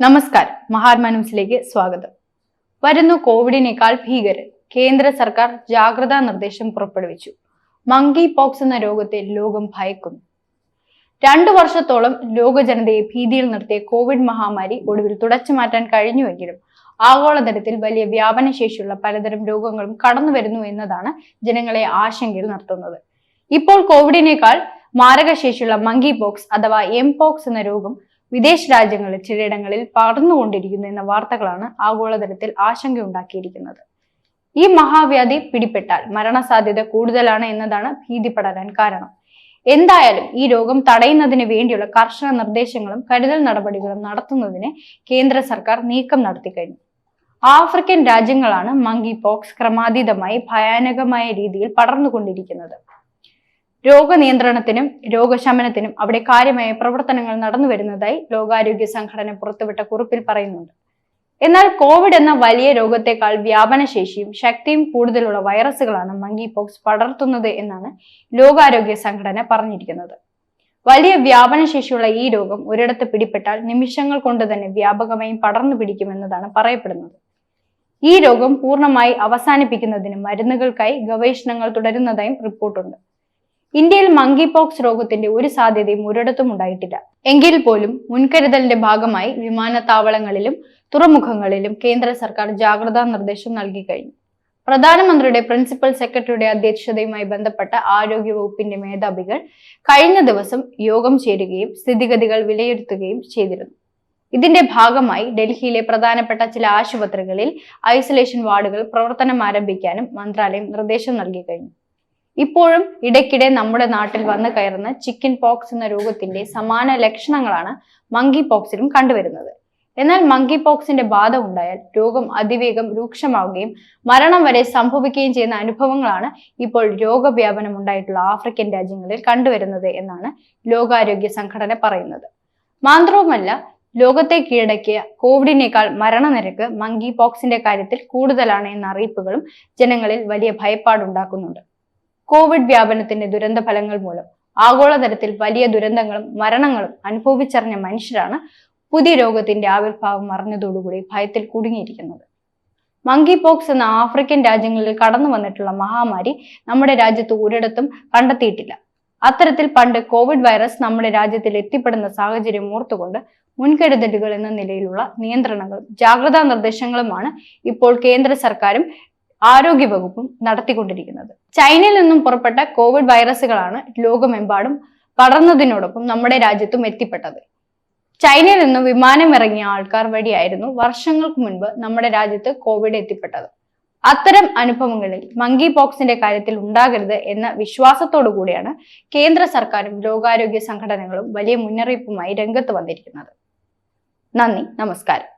നമസ്കാരം. മഹാത്മാ ന്യൂസിലേക്ക് സ്വാഗതം. വരുന്നു കോവിഡിനേക്കാൾ ഭീകരൻ കേന്ദ്ര സർക്കാർ ജാഗ്രതാ നിർദ്ദേശം പുറപ്പെടുവിച്ചു. മങ്കി പോക്സ് എന്ന രോഗത്തെ ലോകം ഭയക്കുന്നു. രണ്ടു വർഷത്തോളം ലോക ജനതയെ ഭീതിയിൽ നിർത്തിയ കോവിഡ് മഹാമാരി ഒടുവിൽ തുടച്ചു മാറ്റാൻ കഴിഞ്ഞുവെങ്കിലും ആഗോളതലത്തിൽ വലിയ വ്യാപനശേഷിയുള്ള പലതരം രോഗങ്ങളും കടന്നു വരുന്നു എന്നതാണ് ജനങ്ങളെ ആശങ്കയിൽ നിർത്തുന്നത്. ഇപ്പോൾ കോവിഡിനേക്കാൾ മാരകശേഷിയുള്ള മങ്കി പോക്സ് അഥവാ എം പോക്സ് എന്ന രോഗം വിദേശ രാജ്യങ്ങളിൽ ചിലയിടങ്ങളിൽ പടർന്നുകൊണ്ടിരിക്കുന്നു എന്ന വാർത്തകളാണ് ആഗോളതലത്തിൽ ആശങ്കയുണ്ടാക്കിയിരിക്കുന്നത്. ഈ മഹാവ്യാധി പിടിപെട്ടാൽ മരണസാധ്യത കൂടുതലാണ് എന്നതാണ് ഭീതി കാരണം. എന്തായാലും ഈ രോഗം തടയുന്നതിന് വേണ്ടിയുള്ള കർശന നിർദ്ദേശങ്ങളും കരുതൽ നടപടികളും നടത്തുന്നതിന് കേന്ദ്ര സർക്കാർ നീക്കം നടത്തി കഴിഞ്ഞു. ആഫ്രിക്കൻ രാജ്യങ്ങളാണ് മങ്കി പോക്സ് ക്രമാതീതമായി ഭയാനകമായ രീതിയിൽ പടർന്നുകൊണ്ടിരിക്കുന്നത്. രോഗനിയന്ത്രണത്തിനും രോഗശമനത്തിനും അവിടെ കാര്യമായ പ്രവർത്തനങ്ങൾ നടന്നു വരുന്നതായി ലോകാരോഗ്യ സംഘടന പുറത്തുവിട്ട കുറിപ്പിൽ പറയുന്നുണ്ട്. എന്നാൽ കോവിഡ് എന്ന വലിയ രോഗത്തെക്കാൾ വ്യാപനശേഷിയും ശക്തിയും കൂടുതലുള്ള വൈറസുകളാണ് മങ്കി പോക്സ് പടർത്തുന്നത് എന്നാണ് ലോകാരോഗ്യ സംഘടന പറഞ്ഞിരിക്കുന്നത്. വലിയ വ്യാപനശേഷിയുള്ള ഈ രോഗം ഒരിടത്ത് പിടിപെട്ടാൽ നിമിഷങ്ങൾ കൊണ്ട് തന്നെ വ്യാപകമായും പടർന്നു പിടിക്കുമെന്നതാണ് പറയപ്പെടുന്നത്. ഈ രോഗം പൂർണമായി അവസാനിപ്പിക്കുന്നതിന് മരുന്നുകൾക്കായി ഗവേഷണങ്ങൾ തുടരുന്നതായും റിപ്പോർട്ടുണ്ട്. ഇന്ത്യയിൽ മങ്കി പോക്സ് രോഗത്തിന്റെ ഒരു സാധ്യതയും ഒരിടത്തും ഉണ്ടായിട്ടില്ല. എങ്കിൽ പോലും മുൻകരുതലിന്റെ ഭാഗമായി വിമാനത്താവളങ്ങളിലും തുറമുഖങ്ങളിലും കേന്ദ്ര സർക്കാർ ജാഗ്രതാ നിർദ്ദേശം നൽകി കഴിഞ്ഞു. പ്രധാനമന്ത്രിയുടെ പ്രിൻസിപ്പൽ സെക്രട്ടറിയുടെ അധ്യക്ഷതയുമായി ബന്ധപ്പെട്ട ആരോഗ്യ വകുപ്പിന്റെ മേധാവികൾ കഴിഞ്ഞ ദിവസം യോഗം ചേരുകയും സ്ഥിതിഗതികൾ വിലയിരുത്തുകയും ചെയ്തിരുന്നു. ഇതിന്റെ ഭാഗമായി ഡൽഹിയിലെ പ്രധാനപ്പെട്ട ചില ആശുപത്രികളിൽ ഐസൊലേഷൻ വാർഡുകൾ പ്രവർത്തനം ആരംഭിക്കാനും മന്ത്രാലയം നിർദ്ദേശം നൽകി കഴിഞ്ഞു. ഇപ്പോഴും ഇടയ്ക്കിടെ നമ്മുടെ നാട്ടിൽ വന്നു കയറുന്ന ചിക്കൻ പോക്സ് എന്ന രോഗത്തിന്റെ സമാന ലക്ഷണങ്ങളാണ് മങ്കി പോക്സിലും കണ്ടുവരുന്നത്. എന്നാൽ മങ്കി പോക്സിന്റെ ബാധ ഉണ്ടായാൽ രോഗം അതിവേഗം രൂക്ഷമാവുകയും മരണം വരെ സംഭവിക്കുകയും ചെയ്യുന്ന അനുഭവങ്ങളാണ് ഇപ്പോൾ രോഗവ്യാപനം ഉണ്ടായിട്ടുള്ള ആഫ്രിക്കൻ രാജ്യങ്ങളിൽ കണ്ടുവരുന്നത് എന്നാണ് ലോകാരോഗ്യ സംഘടന പറയുന്നത്. മാത്രവുമല്ല ലോകത്തെ കീഴടക്കിയ കോവിഡിനേക്കാൾ മരണനിരക്ക് മങ്കി പോക്സിന്റെ കാര്യത്തിൽ കൂടുതലാണ് എന്ന അറിയിപ്പുകളും ജനങ്ങളിൽ വലിയ ഭയപ്പാടുണ്ടാക്കുന്നുണ്ട്. കോവിഡ് വ്യാപനത്തിന്റെ ദുരന്ത ഫലങ്ങൾ മൂലം ആഗോളതലത്തിൽ വലിയ ദുരന്തങ്ങളും മരണങ്ങളും അനുഭവിച്ചറിഞ്ഞ മനുഷ്യരാണ് പുതിയ രോഗത്തിന്റെ ആവിർഭാവം അറിഞ്ഞതോടുകൂടി ഭയത്തിൽ കുടുങ്ങിയിരിക്കുന്നത്. മങ്കി പോക്സ് എന്ന ആഫ്രിക്കൻ രാജ്യങ്ങളിൽ കടന്നു വന്നിട്ടുള്ള മഹാമാരി നമ്മുടെ രാജ്യത്ത് ഒരിടത്തും കണ്ടെത്തിയിട്ടില്ല. അത്തരത്തിൽ പണ്ട് കോവിഡ് വൈറസ് നമ്മുടെ രാജ്യത്തിൽ എത്തിപ്പെടുന്ന സാഹചര്യം ഓർത്തുകൊണ്ട് മുൻകരുതലുകൾ എന്ന നിലയിലുള്ള നിയന്ത്രണങ്ങളും ജാഗ്രതാ നിർദ്ദേശങ്ങളുമാണ് ഇപ്പോൾ കേന്ദ്ര സർക്കാരും ആരോഗ്യവകുപ്പും നടത്തിക്കൊണ്ടിരിക്കുന്നത്. ചൈനയിൽ നിന്നും പുറപ്പെട്ട കോവിഡ് വൈറസുകളാണ് ലോകമെമ്പാടും പടർന്നതിനോടൊപ്പം നമ്മുടെ രാജ്യത്തും എത്തിപ്പെട്ടത്. ചൈനയിൽ നിന്നും വിമാനം ഇറങ്ങിയ ആൾക്കാർ വഴിയായിരുന്നു വർഷങ്ങൾക്ക് മുൻപ് നമ്മുടെ രാജ്യത്ത് കോവിഡ് എത്തിപ്പെട്ടത്. അത്തരം അനുഭവങ്ങളിൽ മങ്കി പോക്സിന്റെ കാര്യത്തിൽ ഉണ്ടാകരുത് എന്ന വിശ്വാസത്തോടു കൂടിയാണ് കേന്ദ്ര സർക്കാരും ലോകാരോഗ്യ സംഘടനകളും വലിയ മുന്നറിയിപ്പുമായി രംഗത്ത് വന്നിരിക്കുന്നത്. നന്ദി നമസ്കാരം.